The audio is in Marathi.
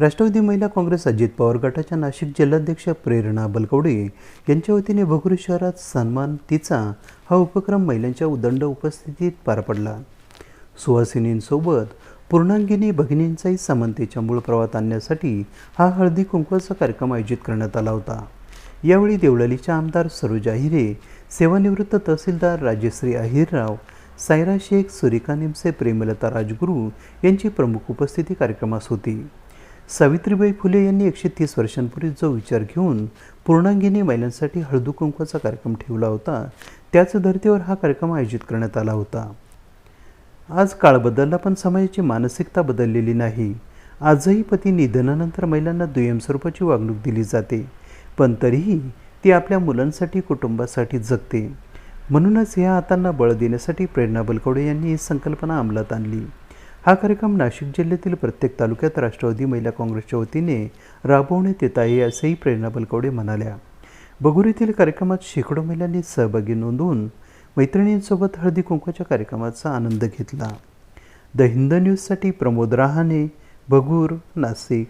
राष्ट्रवादी महिला काँग्रेस अजित पवार गटाच्या नाशिक जिल्हाध्यक्ष प्रेरणा बलकवडे यांच्या वतीने भगुरी शहरात सन्मान तिचा हा उपक्रम महिलांच्या उदंड उपस्थितीत पार पडला. सुहासिनींसोबत पूर्णांगिनी भगिनींचाही समानतेच्या मूळ प्रवाहात आणण्यासाठी हा हळदी कुंकवाचा कार्यक्रम आयोजित करण्यात आला होता. यावेळी देवळालीच्या आमदार सरोज हिरे सेवानिवृत्त तहसीलदार राजश्री अहिरराव सायरा शेख सुरिका निमसे प्रेमलता राजगुरू यांची प्रमुख उपस्थिती कार्यक्रमास होती. सावित्रीबाई फुले यांनी एकशे तीस वर्षांपूर्वी जो विचार घेऊन पूर्णांगिनी महिलांसाठी हळदू कुंकवाचा कार्यक्रम ठेवला होता त्याच धर्तीवर हा कार्यक्रम आयोजित करण्यात आला होता. आज काळ बदलला पण समाजाची मानसिकता बदललेली नाही. आजही पती निधनानंतर महिलांना दुय्यम स्वरूपाची वागणूक दिली जाते पण तरीही ती आपल्या मुलांसाठी कुटुंबासाठी जगते. म्हणूनच ह्या हातांना बळ देण्यासाठी प्रेरणा बलकवडे यांनी ही संकल्पना अंमलात आणली. हा कार्यक्रम नाशिक जिल्ह्यातील प्रत्येक तालुक्यात राष्ट्रवादी महिला काँग्रेसच्या वतीने राबवण्यात येत आहे असेही प्रेरणा बलकवडे म्हणाल्या. बगुरीतील कार्यक्रमात शेकडो महिलांनी सहभागी नोंदवून मैत्रिणींसोबत हळदी कुंकवाच्या कार्यक्रमाचा आनंद घेतला. द हिंद न्यूजसाठी प्रमोद रहाणे बगूर नाशिक.